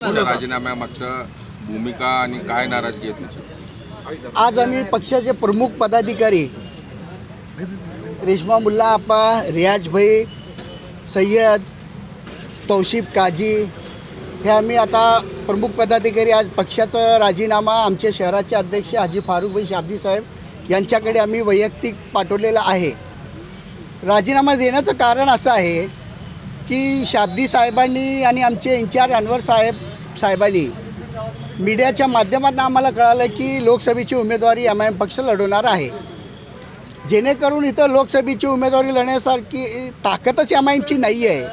राजीनाम्यामागचं भूमिका आणि काय नाराजगी आहे तुमची? आज आम्ही पक्षाचे प्रमुख पदाधिकारी रेश्मा मुल्ला आप्पा रियाज भाई सय्यद तौशिफ काजी हे आम्ही आता प्रमुख पदाधिकारी आज पक्षाचा राजीनामा आमचे शहराचे अध्यक्ष हाजी फारुखभाई शाब्दी साहेब यांच्याकडे आम्ही वैयक्तिक पाठवलेला आहे. राजीनामा देण्याचं कारण असं आहे की शाब्दी साहेबांनी आणि आमचे इन्चार्ज अनवर साहेब साहेबांनी मीडियाच्या माध्यमातून आम्हाला कळालं की लोकसभेची उमेदवारी एम आय एम पक्ष लढवणार आहे. जेणेकरून इथं लोकसभेची उमेदवारी लढण्यासारखी ताकदच एम आय एमची नाही आहे.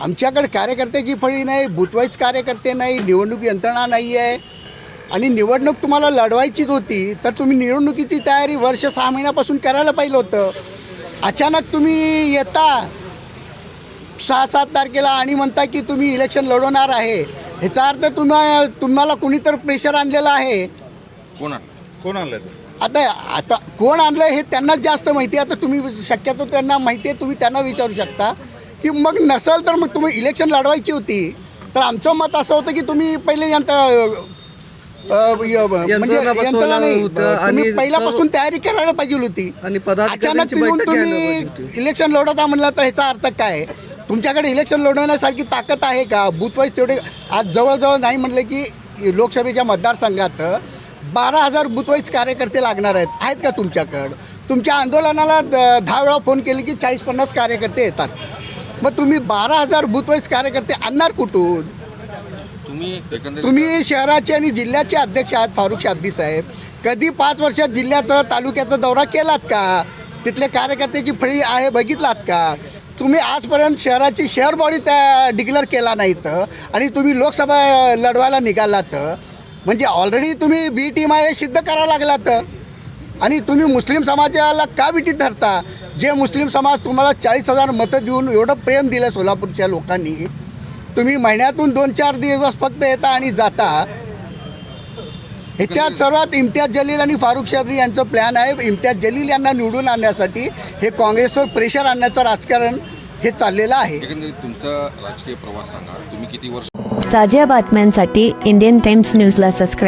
आमच्याकडे कार्यकर्त्याची फळी नाही बुथवाईज कार्यकर्ते नाही निवडणूक यंत्रणा नाही आहे. आणि निवडणूक तुम्हाला लढवायचीच होती तर तुम्ही निवडणुकीची तयारी वर्ष सहा महिन्यापासून करायला पाहिलं होतं. अचानक तुम्ही येता सहा सात तारखेला आणि म्हणता की तुम्ही इलेक्शन लढवणार आहे. ह्याचा अर्थ तुम्हा तुम्हाला कुणीतर प्रेशर आणलेलं आहे. कोण कोण आणलं ते? आता आता कोण आणलं हे त्यांनाच जास्त माहिती आहे. आता तुम्ही शक्यतो त्यांना माहिती आहे तुम्ही त्यांना विचारू शकता. की मग नसेल तर मग तुम्ही इलेक्शन लढवायची होती. तर आमचं मत असं होतं की तुम्ही पहिले यंत्र आणि पहिल्यापासून तयारी करायला पाहिजे होती. आणि अचानक येऊन तुम्ही. इलेक्शन लढवता म्हणलं तर ह्याचा अर्थ काय तुमच्याकडे इलेक्शन लढवण्यासारखी ताकद आहे का? बुथवाईज तेवढे आज जवळजवळ नाही म्हणलं की लोकसभेच्या मतदारसंघात बारा हजार बुथवाईज कार्यकर्ते लागणार आहेत. आहेत का तुमच्याकडं? तुमच्या आंदोलनाला दहा वेळा फोन केले की चाळीस पन्नास कार्यकर्ते येतात. मग तुम्ही बारा हजार बुथवाईज कार्यकर्ते आणणार कुठून? तुम्ही शहराचे आणि जिल्ह्याचे अध्यक्ष आहात फारुख शाब्दी साहेब. कधी पाच वर्षात जिल्ह्याचं तालुक्याचा दौरा केलात का? तिथल्या कार्यकर्त्याची फळी आहे बघितलात का? तुम्ही आजपर्यंत शहराची शहर बॉडी त्या डिक्लेअर केला नाही तर आणि तुम्ही लोकसभा लढवायला निघालात म्हणजे ऑलरेडी तुम्ही बी टीम आहे सिद्ध करायला लागलात आणि तुम्ही मुस्लिम समाजाला का विटीत धरता? जे मुस्लिम समाज तुम्हाला चाळीस हजार मतं देऊन एवढं प्रेम दिलं सोलापूरच्या लोकांनी तुम्ही महिन्यातून दोन चार दिवस फक्त येता आणि जाता. ह्याच्यात सर्वात इम्तियाज जलील आणि फारुख शाबरी यांचं प्लॅन आहे. इम्तियाज जलील यांना निवडून आणण्यासाठी हे काँग्रेसवर प्रेशर आणण्याचं राजकारण हे चाललेलं आहे. तुमचा राजकीय प्रवास सांगा. तुम्ही किती वर्ष ताज्या बातम्यांसाठी इंडियन टाइम्स न्यूजला सबस्क्राईब